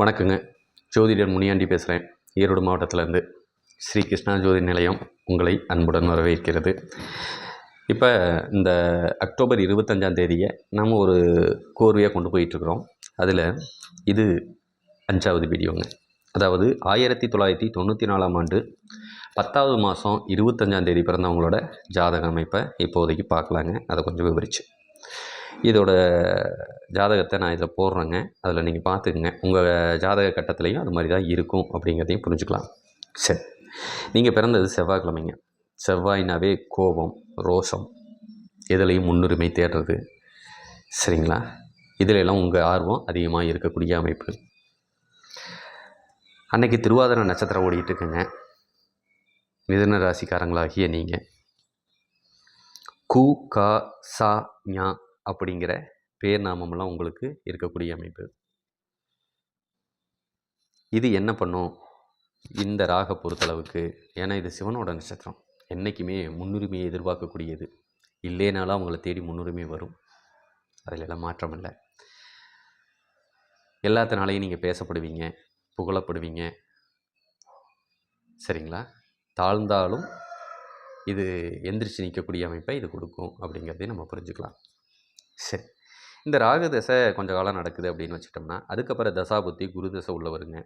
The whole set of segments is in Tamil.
வணக்கங்க. ஜோதிடர் முனியாண்டி பேசுகிறேன் ஈரோடு மாவட்டத்திலேருந்து. ஸ்ரீ கிருஷ்ணா ஜோதி நிலையம் உங்களை அன்புடன் வரவேற்கிறது. இப்போ இந்த அக்டோபர் இருபத்தஞ்சாம் தேதியை நம்ம ஒரு கோர்வையாக கொண்டு போயிட்டுருக்குறோம். அதில் இது அஞ்சாவது வீடியோங்க. அதாவது ஆயிரத்தி தொள்ளாயிரத்தி தொண்ணூற்றி நாலாம் ஆண்டு பத்தாவது மாதம் இருபத்தஞ்சாம் தேதி பிறந்தவங்களோட ஜாதக அமைப்பை இப்போதைக்கு பார்க்கலாங்க. அதை கொஞ்சம் விவரிச்சு. இதோட ஜாதகத்தை நான் இதில் போடுறேங்க. அதில் நீங்கள் பார்த்துக்குங்க. உங்கள் ஜாதக கட்டத்துலேயும் அது மாதிரி தான் இருக்கும் அப்படிங்கிறதையும் புரிஞ்சுக்கலாம். சரி. நீங்கள் பிறந்தது செவ்வாய்க்கிழமைங்க. செவ்வாய்னாவே கோபம் ரோஷம். எதுலேயும் முன்னுரிமை தேடுறது. சரிங்களா? இதிலெல்லாம் உங்கள் ஆர்வம் அதிகமாக இருக்கக்கூடிய அமைப்பு அன்னைக்கு திருவாதிரை நட்சத்திரம் ஓடிக்கிட்டு இருக்குங்க. மிதன ராசிக்காரங்களாகிய நீங்கள். கு கா சா ஞா அப்படிங்கிற பேர் நாமமெல்லாம் உங்களுக்கு இருக்கக்கூடிய அமைப்பு. இது என்ன பண்ணும்? இந்த ராக பொறுத்தளவுக்கு ஏன்னா இது சிவனோட நட்சத்திரம். என்றைக்குமே முன்னுரிமையை எதிர்பார்க்கக்கூடியது. இல்லைனாலும் அவங்கள தேடி முன்னுரிமை வரும். அதில் எல்லாம் மாற்றம் இல்லை. எல்லாத்தினாலையும் நீங்கள் பேசப்படுவீங்க புகழப்படுவீங்க. சரிங்களா? தாழ்ந்தாலும் இது எந்திரிச்சு நிற்கக்கூடிய அமைப்பை இது கொடுக்கும் அப்படிங்கிறதையும் நம்ம புரிஞ்சுக்கலாம். சரி. இந்த ராகு தசை கொஞ்ச காலம் நடக்குது அப்படின்னு வச்சுட்டோம்னா அதுக்கப்புறம் தசாபுத்தி குரு தசை உள்ள வருங்க.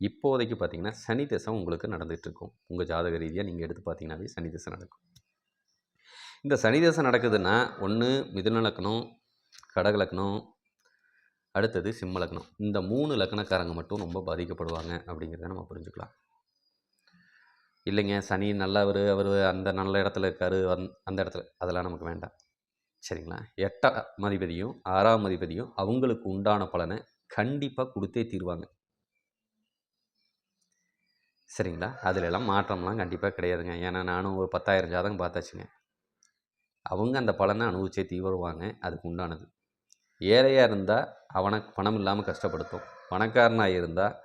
இப்போதைக்கு பார்த்தீங்கன்னா சனி தசை உங்களுக்கு நடந்துகிட்டு இருக்கும். உங்கள் ஜாதக ரீதியாக நீங்கள் எடுத்து பார்த்தீங்கன்னாவே சனி தசை நடக்கும். இந்த சனி தசை நடக்குதுன்னா ஒன்று மிதுன லக்னம் கடக லக்னம் அடுத்தது சிம்ம லக்னம். இந்த மூணு லக்னக்காரங்க மட்டும் ரொம்ப பாதிக்கப்படுவாங்க அப்படிங்கிறத நம்ம புரிஞ்சுக்கலாம். இல்லைங்க சனி நல்லவர் அவர் அந்த நல்ல இடத்துல இருக்காரு அந் அந்த இடத்துல. அதெல்லாம் நமக்கு வேண்டாம். சரிங்களா? எட்டாம் அதிபதியும் ஆறாம் அதிபதியும் அவங்களுக்கு உண்டான பலனை கண்டிப்பாக கொடுத்தே தீருவாங்க. சரிங்களா? அதுல எல்லாம் மாற்றம்லாம் கண்டிப்பாக கிடையாதுங்க. ஏன்னா நானும் ஒரு பத்தாயிரம் ஜாதகம் பார்த்தாச்சுங்க. அவங்க அந்த பலனை அனுபவிச்சே தீவிரவாங்க அதுக்கு உண்டானது. ஏழையாக இருந்தால் அவனை பணம் இல்லாமல் கஷ்டப்படுத்தும். பணக்காரனாக இருந்தால்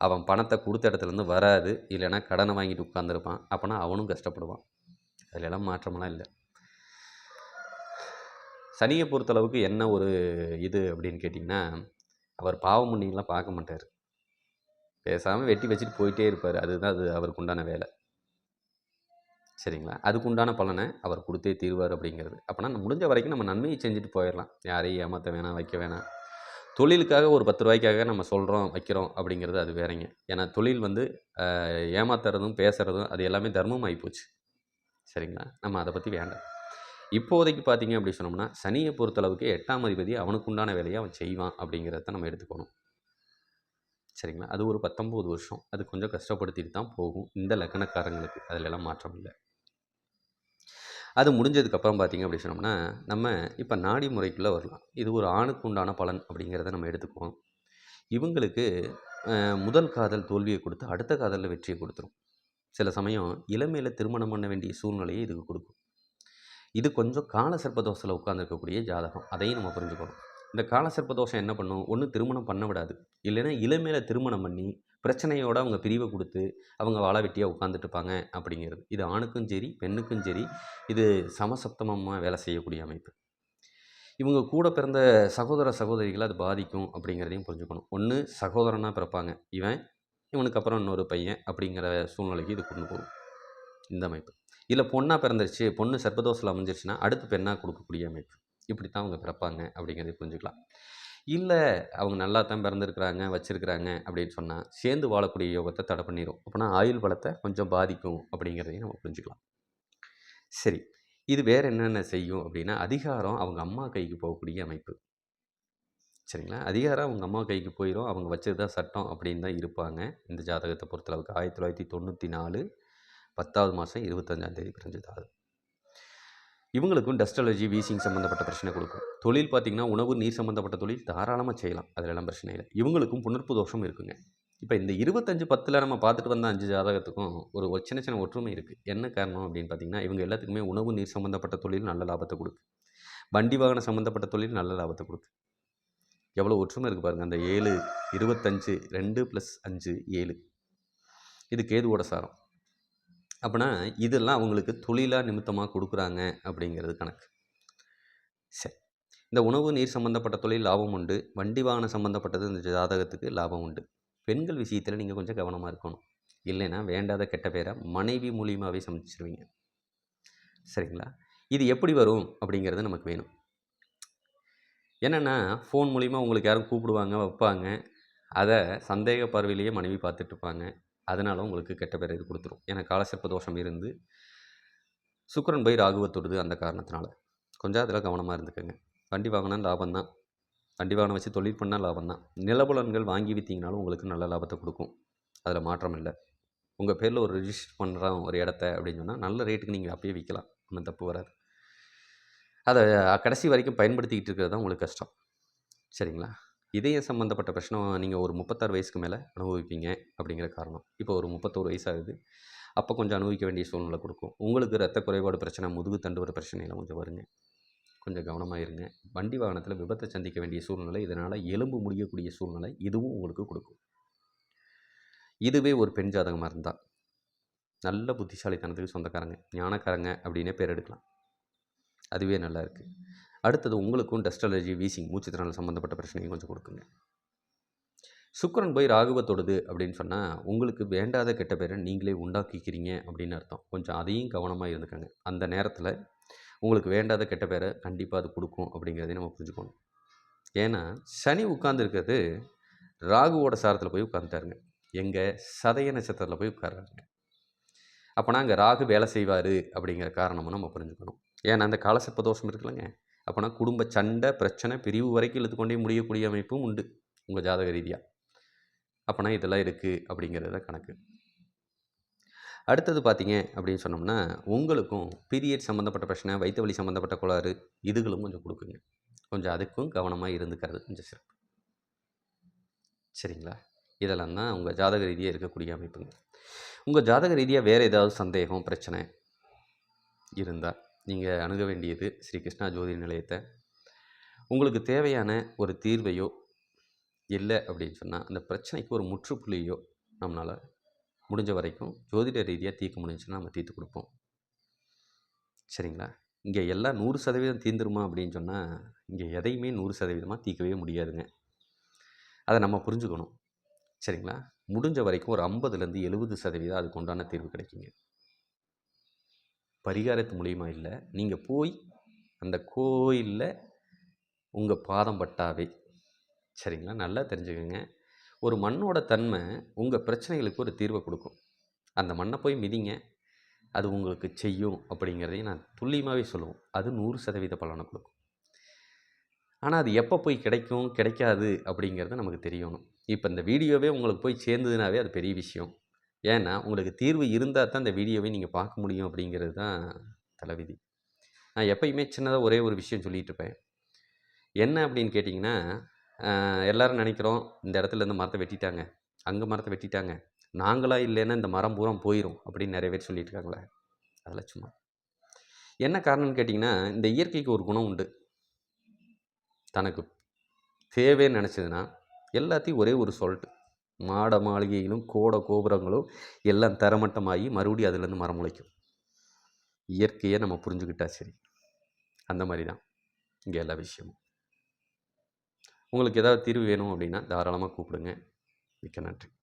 அவன் பணத்தை கொடுத்த இடத்துலேருந்து வராது. இல்லைன்னா கடனை வாங்கிட்டு உட்காந்துருப்பான் அப்போனா அவனும் கஷ்டப்படுவான். அதிலெல்லாம் மாற்றமெல்லாம் இல்லை. சனியை பொறுத்தளவுக்கு என்ன ஒரு இது அப்படின்னு கேட்டிங்கன்னா அவர் பாவம் புண்ணியெல்லாம் பார்க்க மாட்டார். பேசாமல் வெட்டி வச்சுட்டு போயிட்டே இருப்பார். அதுதான் அது அவருக்கு உண்டான வேலை. சரிங்களா? அதுக்கு உண்டான பலனை அவர் கொடுத்தே தீர்வார் அப்படிங்கிறது. அப்போனா நம்ம முடிஞ்ச வரைக்கும் நம்ம நன்மையை செஞ்சுட்டு போயிடலாம். யாரையும் ஏமாற்ற வேணாம் வைக்க வேணாம். தொழிலுக்காக ஒரு பத்து ரூபாய்க்காக நம்ம சொல்கிறோம் வைக்கிறோம் அப்படிங்கிறது அது வேறங்க. ஏன்னா தொழில் வந்து ஏமாத்துறதும் பேசுகிறதும் அது எல்லாமே தர்மம் ஆகிப்போச்சு சரிங்களா? நம்ம அதை பற்றி வேண்டாம். இப்போதைக்கு பார்த்தீங்க அப்படி சொன்னோம்னா சனியை பொறுத்தளவுக்கு எட்டாம் அதிபதி அவனுக்குண்டான வேலையை அவன் செய்வான் அப்படிங்கிறத நம்ம எடுத்துக்கணும். சரிங்களா? அது ஒரு பத்தொம்போது வருஷம். அது கொஞ்சம் கஷ்டப்படுத்திட்டு தான் போகும். இந்த லக்கணக்காரங்களுக்கு அதிலெல்லாம் மாற்றம் இல்லை. அது முடிஞ்சதுக்கப்புறம் பார்த்திங்க அப்படி சொன்னோம்னா நம்ம இப்போ நாடி முறைக்குள்ளே வரலாம். இது ஒரு ஆணுக்கு உண்டான பலன் அப்படிங்கிறத நம்ம எடுத்துக்குவோம். இவங்களுக்கு முதல் காதல் தோல்வியை கொடுத்து அடுத்த காதலில் வெற்றியை கொடுத்துரும். சில சமயம் இளமையில் திருமணம் பண்ண வேண்டிய சூழ்நிலையை இதுக்கு கொடுக்கும். இது கொஞ்சம் கால சர்ப்பதோஷத்தில் உட்காந்துருக்கக்கூடிய ஜாதகம். அதையும் நம்ம புரிஞ்சுக்கணும். இந்த கால சர்ப்பதோஷம் என்ன பண்ணும்? ஒன்று திருமணம் பண்ண விடாது. இல்லைன்னா இளமையில திருமணம் பண்ணி பிரச்சனையோடு அவங்க பிரிவை கொடுத்து அவங்க வாழ வெட்டியாக உட்காந்துட்டுப்பாங்க அப்படிங்கிறது. இது ஆணுக்கும் சரி பெண்ணுக்கும் சரி இது சமசப்தமமாக வேலை செய்யக்கூடிய அமைப்பு. இவங்க கூட பிறந்த சகோதர சகோதரிகளை அது பாதிக்கும் அப்படிங்கிறதையும் புரிஞ்சுக்கணும். ஒன்று சகோதரனாக பிறப்பாங்க. இவன் இவனுக்கு அப்புறம் இன்னொரு பையன் அப்படிங்கிற சூழ்நிலைக்கு இது கொண்டு போகும். இந்த அமைப்பு. இல்லை பொண்ணாக பிறந்துருச்சு பொண்ணு சர்பதோஷில் அமைஞ்சிருச்சுன்னா அடுத்து பெண்ணாக கொடுக்கக்கூடிய அமைப்பு. இப்படி தான் அவங்க பிறப்பாங்க அப்படிங்கிறத புரிஞ்சுக்கலாம். இல்லை அவங்க நல்லா தான் பிறந்திருக்கிறாங்க வச்சுருக்கிறாங்க அப்படின்னு சொன்னால் சேர்ந்து வாழக்கூடிய யோகத்தை தடை பண்ணிடும் அப்படின்னா ஆயுள் பலத்தை கொஞ்சம் பாதிக்கும் அப்படிங்கிறதையும் நம்ம புரிஞ்சுக்கலாம். சரி இது வேறு என்னென்ன செய்யும் அப்படின்னா அதிகாரம் அவங்க அம்மா கைக்கு போகக்கூடிய அமைப்பு. சரிங்களா? அதிகாரம் அவங்க அம்மா கைக்கு போயிடும் அவங்க வச்சது தான் சட்டம் அப்படின்னு தான் இருப்பாங்க. இந்த ஜாதகத்தை பொறுத்தளவுக்கு ஆயிரத்தி தொள்ளாயிரத்தி தொண்ணூற்றி நாலு பத்தாவது மாதம் இருபத்தஞ்சாந்தேதி பிறந்தது இவங்களுக்கும் டஸ்ட் அலர்ஜி வீசிங் சம்மந்தப்பட்ட பிரச்சனை கொடுக்கும். தொழில் பார்த்திங்கன்னா உணவு நீர் சம்மந்தப்பட்ட தொழில் தாராளமாக செய்யலாம். அதிலெல்லாம் பிரச்சனை இல்லை. இவங்களுக்கும் புணர்ப்பு தோஷம் இருக்குங்க. இப்போ இந்த இருபத்தஞ்சு பத்தில் நம்ம பார்த்துட்டு வந்த அஞ்சு ஜாதகத்துக்கும் ஒரு சின்ன சின்ன ஒற்றுமை இருக்குது என்ன காரணம் அப்படின்னு பார்த்தீங்கன்னா இவங்க எல்லாத்துக்குமே உணவு நீர் சம்மந்தப்பட்ட தொழில் நல்ல லாபத்தை கொடுக்கு. வண்டி வாகனம் சம்மந்தப்பட்ட தொழில் நல்ல லாபத்தை கொடுக்கு. எவ்வளோ ஒற்றுமை இருக்குது பாருங்கள் அந்த ஏழு இருபத்தஞ்சு ரெண்டு ப்ளஸ் அஞ்சு ஏழு. இது கேதுவோட சாரம். அப்படின்னா இதெல்லாம் அவங்களுக்கு தொழிலாக நிமித்தமாக கொடுக்குறாங்க அப்படிங்கிறது கணக்கு. சரி. இந்த உணவு நீர் சம்மந்தப்பட்ட தொழில் லாபம் உண்டு. வண்டி வாகனம் சம்மந்தப்பட்டது இந்த ஜாதகத்துக்கு லாபம் உண்டு. பெண்கள் விஷயத்தில் நீங்கள் கொஞ்சம் கவனமாக இருக்கணும். இல்லைன்னா வேண்டாத கெட்ட பேரை மனைவி மூலியமாகவே சமைச்சிருவீங்க சரிங்களா? இது எப்படி வரும் அப்படிங்கிறது நமக்கு வேணும். என்னென்னா ஃபோன் மூலிமா உங்களுக்கு யாரும் கூப்பிடுவாங்க வைப்பாங்க. அதை சந்தேக பார்வையிலேயே மனைவி பார்த்துட்ருப்பாங்க அதனால் உங்களுக்கு கெட்ட பேர் இது கொடுத்துரும். ஏன்னா காலசர்ப்ப தோஷம் இருந்து சுக்கரன் போய் ராகுவை தொடுது அந்த காரணத்தினால. கொஞ்சம் அதில் கவனமாக இருந்துக்கோங்க. வண்டி வாங்கினா லாபம் தான். வண்டி வாகனம் வச்சு தொழில் பண்ணால் லாபம் தான். நிலபுலன்கள் வாங்கி விற்றீங்கனாலும் உங்களுக்கு நல்ல லாபத்தை கொடுக்கும். அதில் மாற்றம் இல்லை. உங்கள் பேரில் ஒரு ரிஜிஸ்டர் பண்ணுறோம் ஒரு இடத்த அப்படின்னு சொன்னால் நல்ல ரேட்டுக்கு நீங்கள் அப்பயே விற்கலாம் ஒன்றும் தப்பு வராது. அதை கடைசி வரைக்கும் பயன்படுத்திக்கிட்டு இருக்கிறது தான் உங்களுக்கு கஷ்டம். சரிங்களா? இதயம் சம்மந்தப்பட்ட பிரச்சனை நீங்கள் ஒரு முப்பத்தாறு வயசுக்கு மேலே அனுபவிப்பீங்க அப்படிங்கிற காரணம். இப்போ ஒரு முப்பத்தோரு வயசாகுது. அப்போ கொஞ்சம் அனுபவிக்க வேண்டிய சூழ்நிலை கொடுக்கும். உங்களுக்கு ரத்த குறைபாடு பிரச்சனை முதுகு தண்டுவர பிரச்சனைலாம் கொஞ்சம் வருங்க. கொஞ்சம் கவனமாக இருங்க. வண்டி வாகனத்தில் விபத்தை சந்திக்க வேண்டிய சூழ்நிலை இதனால் எலும்பு முடியக்கூடிய சூழ்நிலை இதுவும் உங்களுக்கு கொடுக்கும். இதுவே ஒரு பெண் ஜாதகமாக இருந்தால் நல்ல புத்திசாலித்தனத்துக்கு சொந்தக்காரங்க ஞானக்காரங்க அப்படின்னே பேர் எடுக்கலாம். அதுவே நல்லா இருக்குது அடுத்தது உங்களுக்கும் டஸ்ட் அலர்ஜி வீசிங் மூச்சுத்திறனால் சம்மந்தப்பட்ட பிரச்சனையும் கொஞ்சம் கொடுக்குங்க. சுக்கரன் போய் ராகுவை தொடுது அப்படின்னு சொன்னால் உங்களுக்கு வேண்டாத கெட்ட பேரை நீங்களே உண்டாக்கிக்கிறீங்க அப்படின்னு அர்த்தம். கொஞ்சம் அதையும் கவனமாக இருந்துக்கங்க. அந்த நேரத்தில் உங்களுக்கு வேண்டாத கெட்ட பேரை கண்டிப்பாக அது கொடுக்கும் அப்படிங்கிறதையும் நம்ம புரிஞ்சுக்கணும். ஏன்னா சனி உட்கார்ந்துருக்கிறது ராகுவோட சாரத்தில் போய் உட்காந்துட்டாருங்க எங்கள் சதய நட்சத்திரத்தில் போய் உட்கார்றாருங்க. அப்போனா அங்கே ராகு வேலை செய்வார் அப்படிங்கிற காரணமும் நம்ம புரிஞ்சுக்கணும். ஏன்னா அந்த காலசர்ப்ப தோஷம் இருக்குல்லங்க. அப்போனா குடும்ப சண்டை பிரச்சனை பிரிவு வரைக்கும் இழுத்து கொண்டே முடியக்கூடிய அமைப்பும் உண்டு உங்கள் ஜாதக ரீதியாக அப்போனா இதெல்லாம் இருக்குது அப்படிங்கிறது தான் கணக்கு. அடுத்தது பார்த்தீங்க அப்படின்னு சொன்னோம்னா உங்களுக்கும் பீரியட் சம்மந்தப்பட்ட பிரச்சனை வயிற்று வலி சம்மந்தப்பட்ட கோளாறு இதுகளும் கொஞ்சம் கொடுக்குங்க. கொஞ்சம் அதுக்கும் கவனமாக இருந்துக்கிறது கொஞ்சம் சிறப்பு. சரிங்களா? இதெல்லாம் தான் உங்கள் ஜாதக ரீதியாக இருக்கக்கூடிய அமைப்புங்க. உங்கள் ஜாதக ரீதியாக வேறு ஏதாவது சந்தேகம் பிரச்சனை இருந்தால் நீங்கள் அணுக வேண்டியது ஸ்ரீ கிருஷ்ணா ஜோதி நிலையத்தை. உங்களுக்கு தேவையான ஒரு தீர்வையோ இல்லை அப்படின்னு சொன்னால் அந்த பிரச்சனைக்கு ஒரு முற்றுப்புள்ளியோ நம்மளால் முடிஞ்ச வரைக்கும் ஜோதிட ரீதியாக தீர்க்க முடிஞ்சுன்னா நம்ம தீர்த்து கொடுப்போம். சரிங்களா? இங்கே எல்லாம் நூறு சதவீதம் தீர்ந்துருமா அப்படின்னு சொன்னால் இங்கே எதையுமே நூறு சதவீதமாக தீர்க்கவே முடியாதுங்க. அதை நம்ம புரிஞ்சுக்கணும். சரிங்களா? முடிஞ்ச வரைக்கும் ஒரு ஐம்பதுலேருந்து எழுபது சதவீதம் அதுக்கு உண்டான தீர்வு கிடைக்குங்க. பரிகாரத்து மூலியமாக இல்லை. நீங்கள் போய் அந்த கோயிலில் உங்கள் பாதம் பட்டாவே. சரிங்களா? நல்லா தெரிஞ்சுக்கோங்க. ஒரு மண்ணோட தன்மை உங்கள் பிரச்சனைகளுக்கு ஒரு தீர்வை கொடுக்கும். அந்த மண்ணை போய் மிதிங்க. அது உங்களுக்கு செய்யும் அப்படிங்கிறதையும் நான் துல்லியமாகவே சொல்லுவோம் அது நூறு சதவீத பலனை கொடுக்கும். ஆனால் அது எப்போ போய் கிடைக்கும் கிடைக்காது அப்படிங்கிறது நமக்கு தெரியணும். இப்போ இந்த வீடியோவே உங்களுக்கு போய் சேர்ந்ததுனாவே அது பெரிய விஷயம். ஏன்னா உங்களுக்கு தீர்வு இருந்தால் தான் இந்த வீடியோவை நீங்கள் பார்க்க முடியும் அப்படிங்கிறது தான் தலைவிதி. நான் எப்பயுமே சின்னதாக ஒரே ஒரு விஷயம் சொல்லிகிட்டு இருப்பேன். என்ன அப்படின்னு கேட்டிங்கன்னா எல்லோரும் நினைக்கிறோம் இந்த இடத்துல இருந்து மரத்தை வெட்டிட்டாங்க. அங்கே மரத்தை வெட்டிட்டாங்க. நாங்களாக இல்லைன்னா இந்த மரம் பூரம் போயிடும் அப்படின்னு நிறைய பேர் சொல்லிட்டு இருக்காங்களே. அதெல்லாம் சும்மா. என்ன காரணம்னு கேட்டிங்கன்னா இந்த இயற்கைக்கு ஒரு குணம் உண்டு. தனக்கு தேவைன்னு நினச்சதுன்னா எல்லாத்தையும் ஒரே ஒரு சொல்ட்டு மாட மாளிகையிலும் கோட கோபுரங்களும் எல்லாம் தரமட்டமாகி மறுபடியும் அதுலேருந்து மரம் முளைக்கும். இயற்கையை நம்ம புரிஞ்சுக்கிட்டா சரி. அந்த மாதிரி தான் இங்கே எல்லா விஷயமும். உங்களுக்கு ஏதாவது தீர்வு வேணும் அப்படின்னா தாராளமாக கூப்பிடுங்க. மிக்க நன்றி.